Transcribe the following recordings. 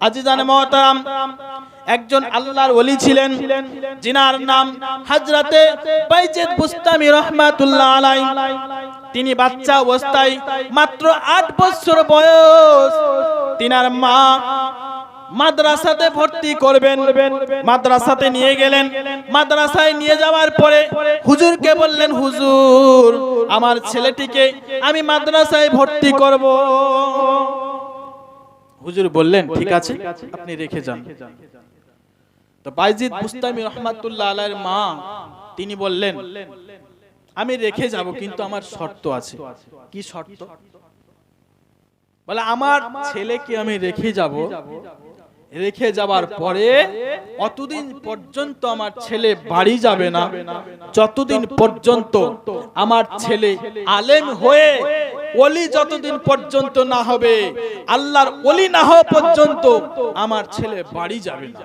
আজিজান মহতারাম একজন আল্লাহর ওলি ছিলেন, জিনার নাম হাজরাতে বাইজিদ বুস্তামি রহমাতুল্লাহ আলাই তিনি বাচ্চা অবস্থায় মাত্র আট বছর বয়স। তিনার মা মাদ্রাসাতে ভর্তি করবেন। মাদ্রাসাতে নিয়ে গেলেন। মাদ্রাসায় নিয়ে যাওয়ার পরে হুজুরকে বললেন, হুজুর, আমার ছেলেটিকে আমি মাদ্রাসায় ভর্তি করব। হুজুর বললেন ঠিক আছে আপনি রেখে যান। তো বাইজিদ মুস্তামি রহমাতুল্লাহ আলার মা তিনি বললেন আমি রেখে যাব কিন্তু আমার শর্ত আছে। কি শর্ত? বলে আমার ছেলেকে আমি রেখে যাব রেখে যাবার পরে অতদিন পর্যন্ত আমার ছেলে বাড়ি যাবে না। যতদিন পর্যন্ত আমার ছেলে আলেম হয়ে ওলি যতদিন পর্যন্ত না হবে আল্লাহর ওলি না হওয়া পর্যন্ত আমার ছেলে বাড়ি যাবে না।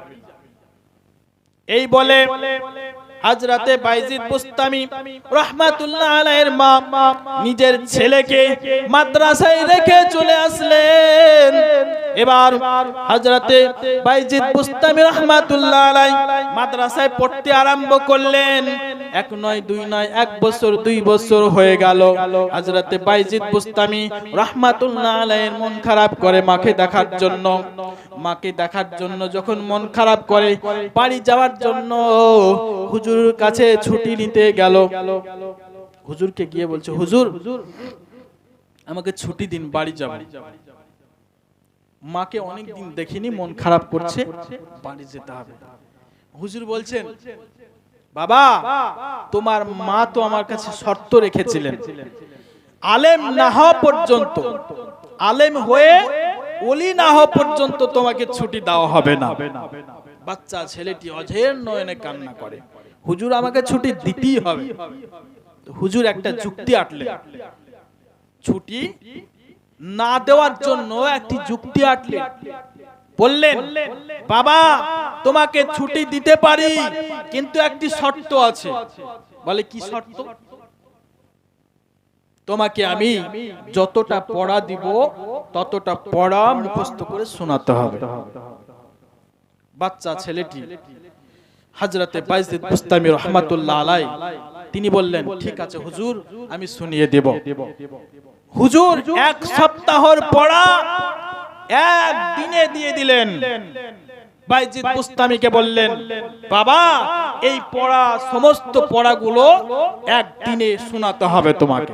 এই বলে হাজরাতে বাইজিদ বুস্তামি রহমাতুল্লাহ আলাইহির মা নিজের ছেলেকে মাদ্রাসায় রেখে চলে আসলেন। এবার হাজরাতে বাইজিদ বুস্তামি রহমাতুল্লাহ আলাই মাদ্রাসায় পড়তে আরম্ভ করলেন। এক নয়, দুই নয়, এক বছর, দুই বছর হয়ে গেল। হাজরাতে বাইজিদ বুস্তামি রহমাতুল্লাহ আলাইহির মন খারাপ করে মাকে দেখার জন্য। মাকে দেখার জন্য যখন মন খারাপ করে, বাড়ি যাওয়ার জন্য হুজুরের কাছে ছুটি নিতে গেল। হুজুরকে গিয়ে বলছে, হুজুর, আমাকে ছুটি দিন, বাড়ি যাব। মাকে অনেক দিন দেখিনি, মন খারাপ করছে, বাড়ি যেতে হবে। হুজুর বলছেন বাবা, তোমার মা তো আমার কাছে শর্ত রেখেছিলেন। আলেম না হওয়া পর্যন্ত, আলেম হয়ে ওলি না হওয়া পর্যন্ত তোমাকে ছুটি দেওয়া হবে না। বাচ্চা, ছেলেটি অঝের নয়নে কান্না করে। হুজুর আমাকে ছুটি দিতেই হবে। হুজুর একটা যুক্তি আটলেন। ছুটি না দেওয়ার জন্য একটি যুক্তি আটলেন। বললেন বাবা তোমাকে ছুটি দিতে পারি কিন্তু একটি শর্ত আছে। বলে কি শর্ত? তোমাকে আমি যতটা পড়া দিব ততটা পড়া মুখস্থ করে শোনাতে হবে। বাচ্চা ছেলেটি হাজরাতে বাইজিদ বুস্তামি রহমাতুল্লাহ আলাই তিনি বললেন ঠিক আছে হুজুর আমি শুনিয়ে দেব। হুজুর এক সপ্তাহর পড়া এক দিনে দিয়ে দিলেন। বাইজিদ বুস্তামিকে বললেন, বাবা, এই পড়া সমস্ত পড়াগুলো একদিনে শোনাতে হবে তোমাকে।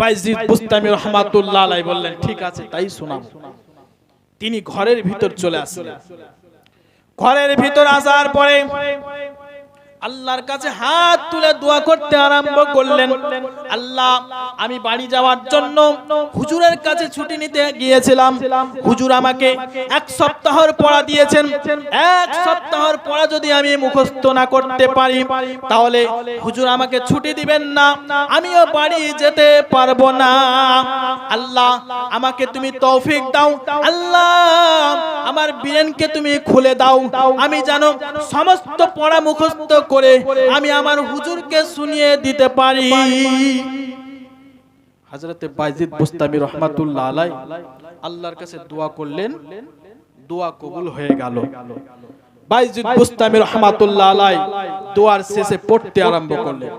বাইজিদ বুস্তামি রহমাতুল্লাহ আলাই বললেন, ঠিক আছে, তাই শোনাবো। তিনি ঘরের ভিতর চলে আসলেন। ঘরের ভিতর আসার পরে আল্লাহর কাছে হাত তুলে দোয়া করতে আরম্ভ করলেন। আল্লাহ, আমি বাড়ি যাওয়ার জন্য হুজুরের কাছে ছুটি নিতে গিয়েছিলাম। হুজুর আমাকে এক সপ্তাহর পড়া দিয়েছেন। এক সপ্তাহর পড়া যদি আমি মুখস্থ না করতে পারি, তাহলে হুজুর আমাকে ছুটি দিবেন না। আমিও বাড়ি যেতে পারব না। আল্লাহ, আমাকে তুমি তৌফিক দাও। আল্লাহ, আমার বীরেনকে তুমি খুলে দাও। আমি জানো সমস্ত পড়া মুখস্থ করে আমি আমার হুজুরকে শুনিয়ে দিতে পারি। হযরতে বাইজিদ বুস্তামি রহমাতুল্লাহ আলাই আল্লাহর কাছে দোয়া করলেন, দোয়া কবুল হয়ে গেল। বাইজিদ বুস্তামি রহমাতুল্লাহ আলাই দোয়ার শেষে পড়তে আরম্ভ করলেন।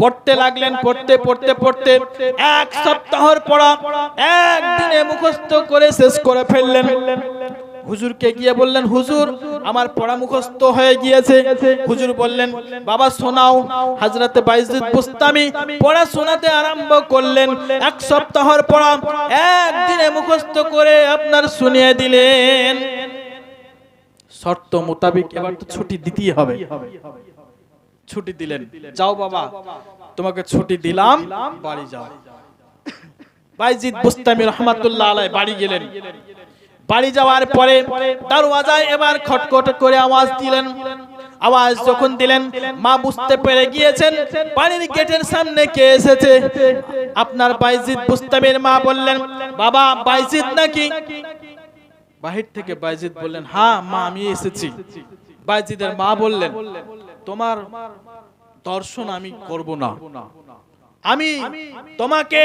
পড়তে লাগলেন, পড়তে পড়তে পড়তে এক সপ্তাহর পড়া একদিনে মুখস্থ করে শেষ করে ফেললেন। হুজুরকে গিয়ে বললেন, হুজুর আমার পড়া মুখস্থ হয়ে গিয়েছে। হুজুর বললেন, বাবা, শোনাও। হাজরাতে বাইজিদ বুস্তামি পড়া শোনাতে আরম্ভ করলেন। এক সপ্তাহের পড়া একদিনে মুখস্থ করে আপনার শুনিয়ে দিলেন। শর্ত মোতাবেক এবার তো ছুটি দিতেই হবে। ছুটি দিলেন। যাও বাবা, তোমাকে ছুটি দিলাম, বাড়ি যাও। বাইজিদ বুস্তামি রহমাতুল্লাহ আলাই বাড়ি গেলেন। বাড়ি যাওয়ার পরে দরওয়াজায় এবার খটখট করে আওয়াজ দিলেন। আওয়াজ যখন দিলেন, মা বুঝতে পেরে গিয়েছেন, বাড়ির গেটের সামনে কে এসেছে। আপনার বাইজিদ বুস্তামের মা বললেন, বাবা, বাইজিদ নাকি? বাহির থেকে বাইজিদ বললেন হ্যাঁ মা, আমি এসেছি। বাইজিদের মা বললেন, তোমার দর্শন আমি করব না। আমি তোমাকে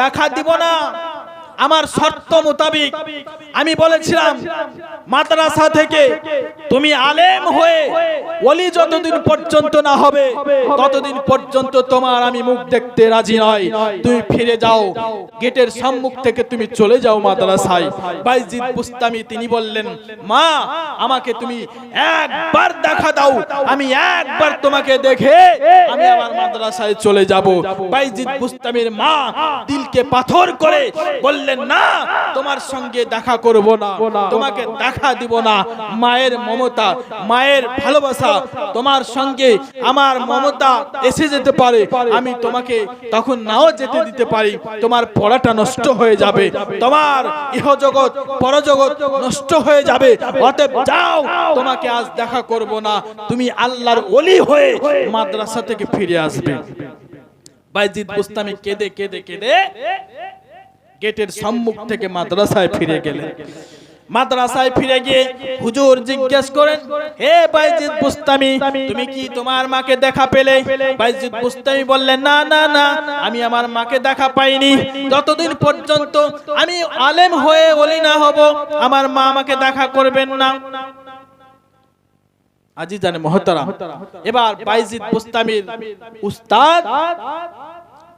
দেখা দিব না। আমার শর্ত মোতাবিক আমি বলেছিলাম মাদ্রাসা থেকে তুমি আলেম হয়ে ওলি যতদিন পর্যন্ত না হবে, ততদিন পর্যন্ত তোমার আমি মুখ দেখতে রাজি নয়। তুমি ফিরে যাও। গেটের সম্মুখ থেকে তুমি চলে যাও মাদ্রাসায়। বাইজিদ বুস্তামি তিনি বললেন, মা, আমাকে তুমি একবার দেখা দাও। আমি একবার তোমাকে দেখে আমি আমার মাদ্রাসায় চলে যাব। বাইজিদ বুস্তামির মা দিলকে পাথর করে বললেন, না, তোমার সঙ্গে দেখা করব না। তোমাকে দেখা দিব না। মায়ের মমতা, মায়ের ভালোবাসা তোমার সঙ্গে আমার মমতা এসে যেতে পারে। আমি তোমাকে তখন নাও যেতে দিতে পারি। তোমার পড়াটা নষ্ট হয়ে যাবে। তোমার ইহজগৎ, পরজগৎ নষ্ট হয়ে যাবে। অতএব যাও, তোমাকে আজ দেখা করব না। তুমি আল্লাহর ওলি হয়ে মাদ্রাসা থেকে ফিরে আসবে। বাইজিদ বুস্তামি কেঁদে কেঁদে কেঁদে গেটের সম্মুখ থেকে মাদ্রাসায় ফিরে গেলেন। মাদ্রাসায় ফিরে গিয়ে হুজুর জিজ্ঞেস করেন, হে বাইজিদ বুস্তামি, তুমি কি তোমার মাকে দেখা পেলে? বাইজিদ বুস্তামি বললেন, না না না, আমি আমার মাকে দেখা পাইনি। যতদিন পর্যন্ত আমি আলেম হয়ে বলি না হব, আমার মা আমাকে দেখা করবেন না। আজি জানে মহতারা এবার বাইজিদ বুস্তামির উস্তাদ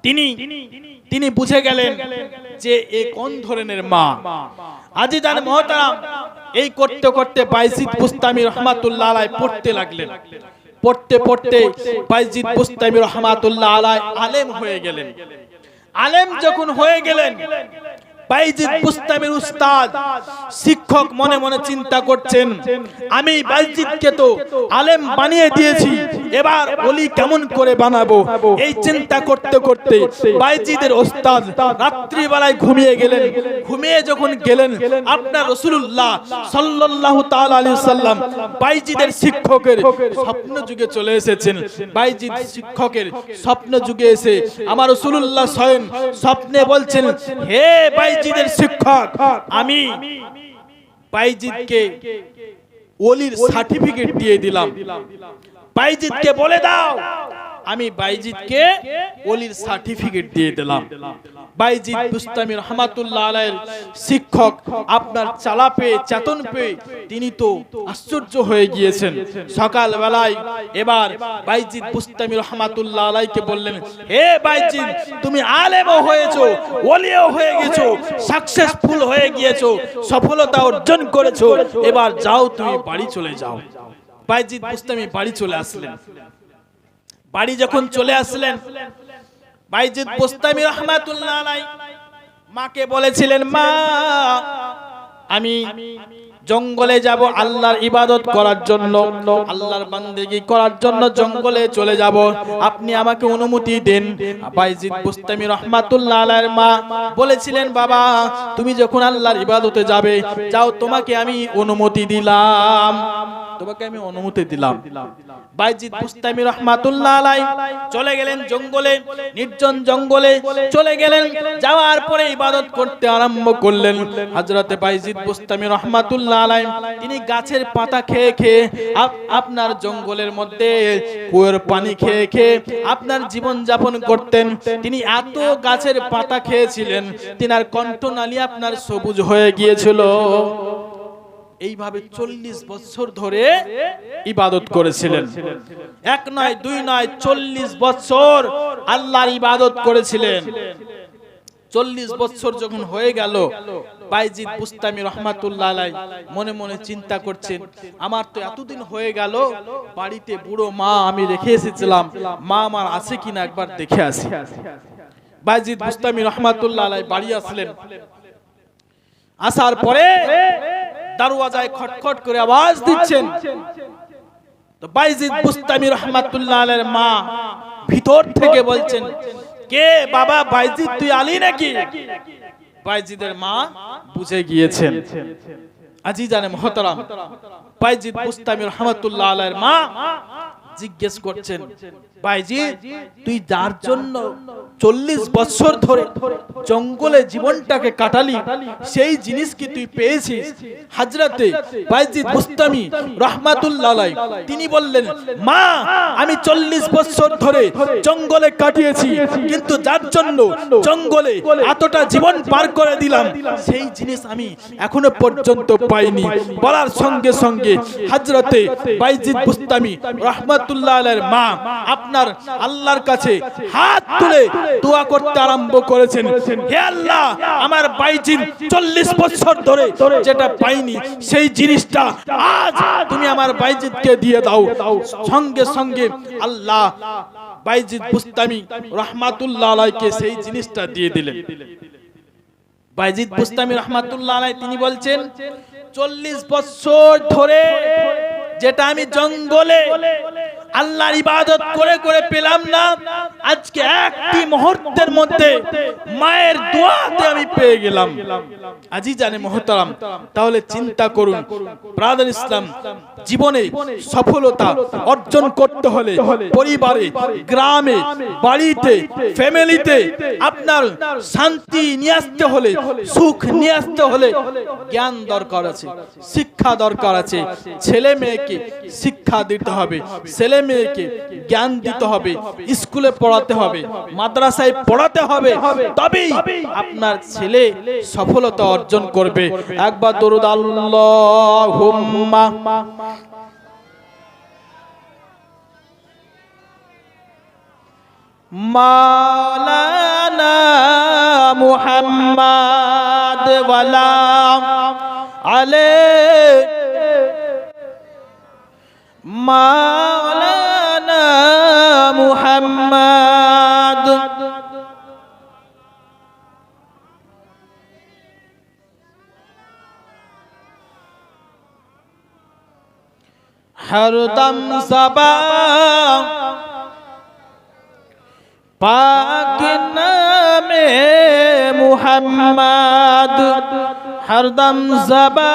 তিনি তিনি বুঝে গেলেন যে এ কোন ধরনের মা। আজি তার মহতারাম এই করতে করতে বাইজিদ বুস্তামি রহমাতুল্লাহ আলাই পড়তে লাগলেন। পড়তে পড়তে বাইজিদ বুস্তামি রহমাতুল্লাহ আলাই আলেম হয়ে গেলেন। আলেম যখন হয়ে গেলেন বাইজিদ বুস্তামির উস্তাদ শিক্ষক মনে মনে চিন্তা করছেন আমি বাইজিদকে তো আলেম বানিয়ে দিয়েছি এবার ওলি কেমন করে বানাবো? এই চিন্তা করতে করতে বাইজিদের ওস্তাদ রাত্রিবেলায় ঘুমিয়ে গেলেন। ঘুমিয়ে যখন গেলেন আপনার রসুল্লাহ সাল্লাল্লাহু তাআলা আলাইহি সাল্লাম বাইজিদের শিক্ষকের স্বপ্ন যুগে চলে এসেছেন। বাইজিদ শিক্ষকের স্বপ্ন যুগে এসে আমার রসুল্লাহ স্বয়ং স্বপ্নে বলছেন হে বাইজিদের শিক্ষক। আমি বাইজিদকে ওলির সার্টিফিকেট দিয়ে দিলাম। বাইজিদকে বলে দাও। আমি বাইজিদকে ওলির সার্টিফিকেট দিয়ে দিলাম। বাইজিদ বুস্তামি রহমাতুল্লাহ আলাইয়ের শিক্ষক, আপনার চালা পেয়ে চেতন পেয়ে তিনি তো আশ্চর্য হয়ে গিয়েছেন। সকাল বেলায় এবার বাইজিদ বুস্তামি রহমাতুল্লাহ আলাইকে বললেন, হে বাইজিদ, তুমি আলেমও হয়েছো, ওলিও হয়ে গেছো সাকসেসফুল হয়ে গিয়েছো, সফলতা অর্জন করেছ, এবার যাও তুমি বাড়ি চলে যাও। বাইজিদ বুস্তামি বাড়ি চলে আসলেন। বাড়ি যখন চলে আসলেন বাইজিদ বুস্তামি রহমাতুল্লাহ আলাই মাকে বলেছিলেন, মা, আমি জঙ্গলে যাব আল্লাহর ইবাদত করার জন্য, আল্লাহর বান্দেগি করার জন্য জঙ্গলে চলে যাব। আপনি আমাকে অনুমতি দেন। বাইজিদ বুস্তামি রহমাতুল্লাহ আলাইহির মা বলেছিলেন, বাবা, তুমি যখন আল্লাহর ইবাদতে যাবে, যাও, তোমাকে আমি অনুমতি দিলাম। তোমাকে আমি অনুমতি দিলাম। বাইজিদ বুস্তামি রহমাতুল্লাহ আলাই চলে গেলেন জঙ্গলে, নির্জন জঙ্গলে চলে গেলেন। যাওয়ার পরে ইবাদত করতে আরম্ভ করলেন হযরতে বাইজিদ বুস্তামি রহমাতুল্লাহ আলাই। তিনি গাছের পাতা খেয়ে খেয়ে আপনার জঙ্গলের মধ্যে কুয়োর পানি খেয়ে খেয়ে আপনার জীবন যাপন করতেন। তিনি এত গাছের পাতা খেয়েছিলেন, তিনার কণ্ঠনালী আপনার সবুজ হয়ে গিয়েছিল। এইভাবে চল্লিশ বছর ধরে ইবাদত করেছিলেন। এক নয় দুই নয় চল্লিশ বছর আল্লাহর ইবাদত করেছিলেন। চল্লিশ বছর যখন হয়ে গেল বাইজিদ বুস্তামি রহমাতুল্লাহ আলাই মনে মনে চিন্তা করছেন আমার তো এতদিন হয়ে গেল বাড়িতে বুড়ো মা আমি রেখে এসেছিলাম। মা আমার আছে কিনা একবার দেখে আসি। বাইজিদ বুস্তামি রহমাতুল্লাহ আলাই বাড়ি আসলেন। আসার পরে দারওয়াজায় খটখট করে আওয়াজ দিচ্ছেন। তো বাইজিদ বুস্তামি রহমাতুল্লাহ আলাইহির মা ভিতর থেকে বলছেন, কে বাবা বাইজিদ, তুই আলী নাকি? বাইজিদের মা বুঝে গিয়েছেন। আজি জানে মহতরাম, বাইজিদ বুস্তামি রহমাতুল্লাহ আলাইহির মা জিজ্ঞেস করছেন ভাইজি তুই যার জন্য চল্লিশ বছর ধরে জঙ্গলে জীবনটাকে কাটালি সেই জিনিস কি তুই পেয়েছিস? হাজরাতে বাইজিদ বুস্তামি রহমাতুল্লাহ তিনি বললেন মা আমি চল্লিশ বছর ধরে জঙ্গলে কাটিয়েছি কিন্তু যার জন্য জঙ্গলে এতটা জীবন পার করে দিলাম সেই জিনিস আমি এখনও পর্যন্ত পাইনি। বলার সঙ্গে সঙ্গে হাজরতে বাইজিদ বুস্তামি রহমাতুল্লাহ মা আপনার আল্লাহর কাছে হাত তুলে দোয়া করতে আরম্ভ করেছেন। হে আল্লাহ, আমার বাইজিদ চল্লিশ বছর ধরে যেটা পাইনি, সেই জিনিসটা আজ তুমি আমার বাইজিদকে দিয়ে দাও। সঙ্গে সঙ্গে আল্লাহ বাইজিদ বুস্তামি রহমাতুল্লাহ সেই জিনিসটা দিয়ে দিলেন। বাইজিদ বুস্তামি রহমাতুল্লাহ তিনি বলছেন, চল্লিশ বছর ধরে যেটা আমি জঙ্গলে আল্লাহর ইবাদত করে করে পেলাম না। আজকে একটি মুহূর্তের মধ্যে মায়ের দোয়াতে আমি পেয়ে গেলাম। আজি জানে মহতারাম, তাহলে চিন্তা করুন। ব্রাদার ইসলাম, জীবনে সফলতা অর্জন করতে হলে পরিবারে, গ্রামে, বাড়িতে, ফ্যামিলিতে আপনার শান্তি নিয়ে আসতে হলে, সুখ নিয়ে আসতে হলে জ্ঞান দরকার আছে, শিক্ষা দরকার আছে। ছেলে মেয়েকে শিক্ষা দিতে হবে। ছেলে মেয়েকে জ্ঞান দিতে হবে স্কুলে পড়াতে হবে মাদ্রাসায় পড়াতে হবে তবেই আপনার ছেলে সফলতা অর্জন করবে। একবার দরুদ আল্লাহুম্মা। মাওলানা মুহাম্মদ ওয়ালা আলে মাওলানা হরদম সবা। পাক নামে মুহাম্মদ হরদম জবা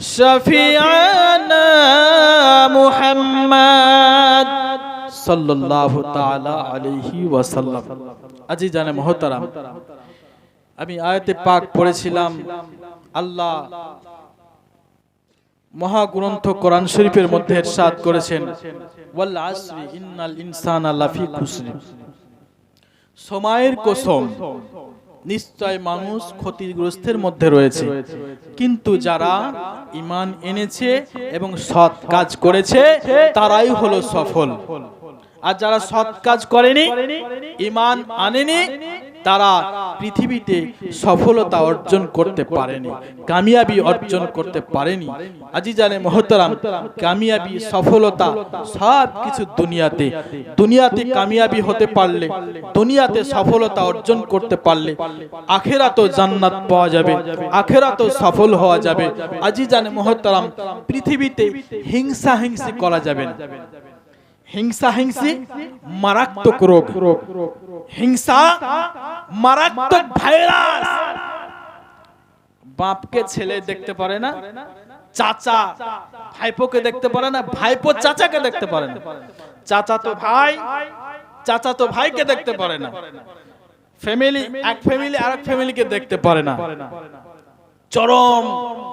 শফিয়ানা মুহাম্মদ সাল্লাল্লাহু তাআলা আলাইহি ওয়াসাল্লাম। আজি জানে মহতারাম, আমি আয়াতে পাক পড়েছিলাম, আল্লাহ মহাগ্রন্থ কোরআন শরীফের মধ্যে ইরশাদ করেছেন ইনসানা লাফি সময়ের কসম, নিশ্চয় মানুষ ক্ষতিগ্রস্তের মধ্যে রয়েছে। কিন্তু যারা ইমান এনেছে এবং সৎ কাজ করেছে, তারাই হলো সফল। আর যারা সৎ কাজ করেনি ইমান আনেনি তারা পৃথিবীতে সফলতা অর্জন করতে পারেনি, কামিয়াবি অর্জন করতে পারেনি। আজি জানে মহতরাম, কামিয়াবি সফলতা সব কিছু দুনিয়াতে দুনিয়াতে কামিয়াবি হতে পারলে, দুনিয়াতে সফলতা অর্জন করতে পারলে আখেরাতও জান্নাত পাওয়া যাবে, আখেরাতও সফল হওয়া যাবে। আজি জানে মহতরাম, পৃথিবীতে হিংসা হিংসি করা যাবে না। হিংসা হিংসি মারাত্মক রোগ হিংসা মারাত্মক ভাইরাস বাপকে ছেলে দেখতে পারে না চাচা ভাইপোকে দেখতে পারে না ভাইপো চাচাকে দেখতে পারে না চাচা তো ভাই চাচা তো ভাইকে দেখতে পারে না ফ্যামিলি এক ফ্যামিলি আরেক ফ্যামিলিকে দেখতে পারে না চরম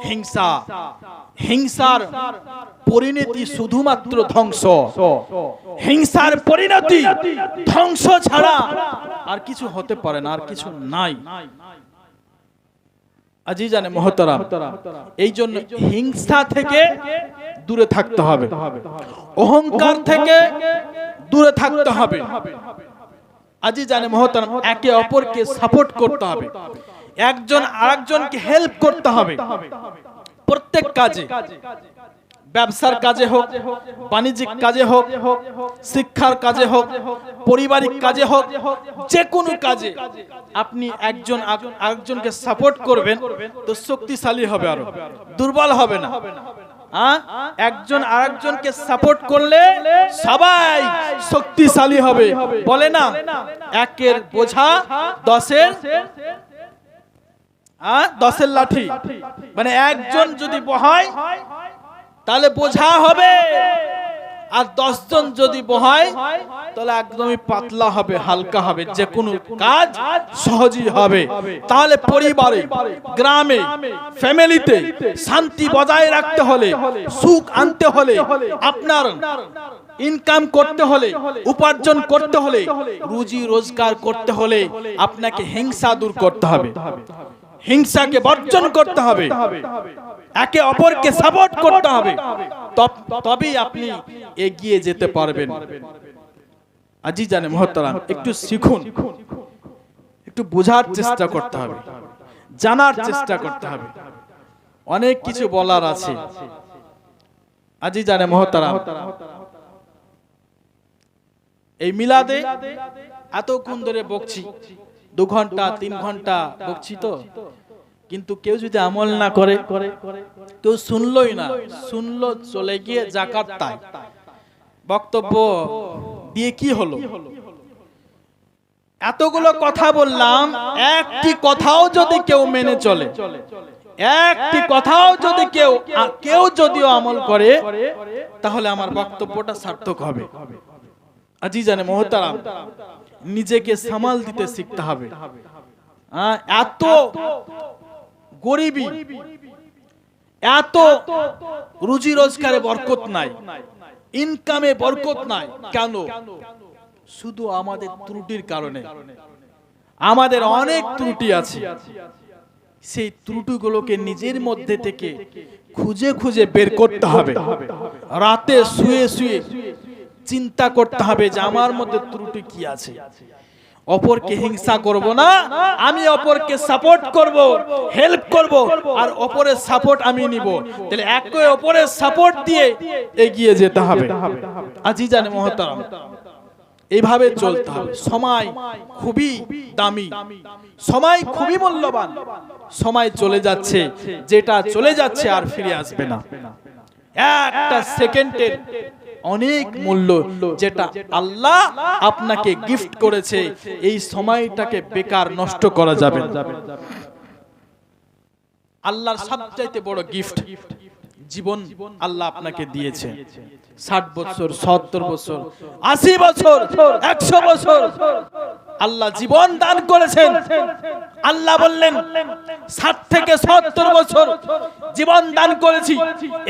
হিংসা হিংসার পরিণতি শুধুমাত্র ধ্বংস। হিংসার পরিণতি ধ্বংস ছাড়া আর কিছু হতে পারে না, আর কিছু নাই। আজি জানে মহতরাম, এই জন্য হিংসা থেকে দূরে থাকতে হবে। অহংকার থেকে দূরে থাকতে হবে। আজি জানে মহতরাম, একে অপরকে সাপোর্ট করতে হবে। একজন আরেকজনকে হেল্প করতে হবে। প্রত্যেক কাজে ব্যবসার কাজে হোক বাণিজ্যিক কাজে হোক শিক্ষার কাজে হোক পারিবারিক কাজে হোক যে কোনো কাজে আপনি একজন আরেকজনকে সাপোর্ট করবেন তো শক্তিশালী হবে আরও দুর্বল হবে না? একজন আরেকজনকে সাপোর্ট করলে সবাই শক্তিশালী হবে। বলে না একের বোঝা দশের দশের লাঠি। মানে একজন যদি বহায়, তাহলে বোঝা হবে। আর দশজন যদি বহায়, তাহলে একদমই পাতলা হবে, হালকা হবে। যে কোনো কাজ সহজই হবে। তাহলে পরিবারে, গ্রামে, ফ্যামিলিতে শান্তি বজায় রাখতে হলে, সুখ আনতে হলে, আপনার ইনকাম করতে হলে, উপার্জন করতে হলে, রুজি রোজগার করতে হলে, আপনাকে হিংসা দূর করতে হবে। হিংসাকে বর্জন করতে হবে। একে অপরকে সাপোর্ট করতে হবে। তবেই আপনি এগিয়ে যেতে পারবেন। আজি জানে মহতারাম, একটু শিখুন। একটু বোঝার চেষ্টা করতে হবে। জানার চেষ্টা করতে হবে। অনেক কিছু বলার আছে। আজি জানে মহতারাম, এই মিলাদে এতক্ষণ ধরে বকছি। দু ঘণ্টা তিন ঘণ্টা বকছি তো। কিন্তু কেউ যদি আমল না করে কেউ শুনলই না। শুনলো চলে গিয়ে জাকাত তাই বক্তব্য দিয়ে কি হলো? এতগুলো কথা বললাম একটি কথাও যদি কেউ মেনে চলে একটি কথাও যদি কেউ কেউ যদিও আমল করে তাহলে আমার বক্তব্যটা সার্থক হবে। আজি জানে মহতারাম। নিজেকে সামাল দিতে শিখতে হবে। এত গরিবী। এত রুজি রোজগারে বরকত নাই। ইনকামে বরকত নাই। কেন? শুধু আমাদের ত্রুটির কারণে। আমাদের অনেক ত্রুটি আছে। সেই ত্রুটিগুলোকে নিজের মধ্যে থেকে খুঁজে খুঁজে বের করতে হবে। রাতে শুয়ে শুয়ে চিন্তা করতে হবে যে আমার মধ্যে ত্রুটি কি আছে। অপরকে হিংসা করব না আমি অপরকে সাপোর্ট করব হেল্প করব আর অপরের সাপোর্ট আমি নিব। তাহলে একে অপরের সাপোর্ট দিয়ে এগিয়ে যেতে হবে। আজি জানে মহতারাম এইভাবে চলতে হবে। সময় খুবই দামি। সময় খুবই মূল্যবান। সময় চলে যাচ্ছে যেটা চলে যাচ্ছে আর ফিরে আসবে না। একটা সেকেন্ডের অনেক মূল্য যেটা আল্লাহ আপনাকে গিফট করেছে। এই সময়টাকে বেকার নষ্ট করা যাবে। আল্লাহর সবচাইতে বড় গিফট জীবন আল্লাহ আপনাকে দিয়েছে। ষাট বছর সত্তর বছর আশি বছর একশো বছর। আল্লাহ জীবন দান করেছেন। আল্লাহ বললেন, ষাট থেকে সত্তর বছর জীবন দান করেছি।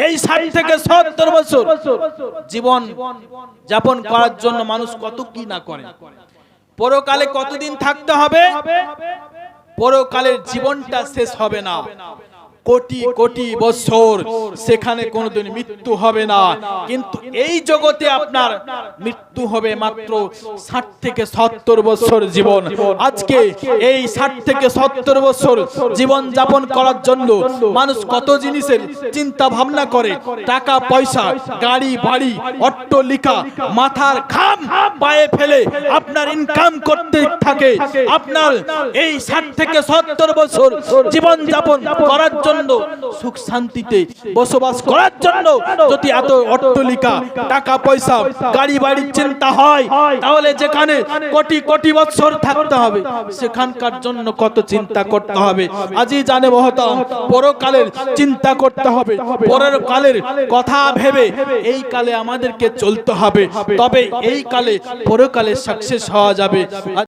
এই ষাট থেকে সত্তর বছর জীবন যাপন করার জন্য মানুষ কত কি না করে। পরকালে কতদিন থাকতে হবে? পরকালের জীবনটা শেষ হবে না। কোটি কোটি বছর সেখানে কোনোদিন মৃত্যু হবে না। কিন্তু এই জগতে আপনার মৃত্যু হবে মাত্র ষাট থেকে সত্তর বছর জীবন। আজকে এই ষাট থেকে সত্তর বছর জীবন যাপন করার জন্য মানুষ কত জিনিসের চিন্তা ভাবনা করে? টাকা পয়সা গাড়ি বাড়ি অট্টলিকা মাথার খাম পায়ে ফেলে আপনার ইনকাম করতে থাকে। আপনার এই ষাট থেকে সত্তর বছর জীবন যাপন করার জন্য সুখ শান্তিতে বসবাস করার জন্য যদি এত অট্টলিকা টাকা পয়সা গাড়ি বাড়ির চিন্তা হয়, তাহলে যেখানে কোটি কোটি বছর থাকতে হবে, সেখানকার জন্য কত চিন্তা করতে হবে। আজই জানে মহতাম, পরকালের চিন্তা করতে হবে, পরের কালের কথা ভেবে এই কালে আমাদেরকে চলতে হবে। তবে এই কালে পরকালে সাকসেস হওয়া যাবে।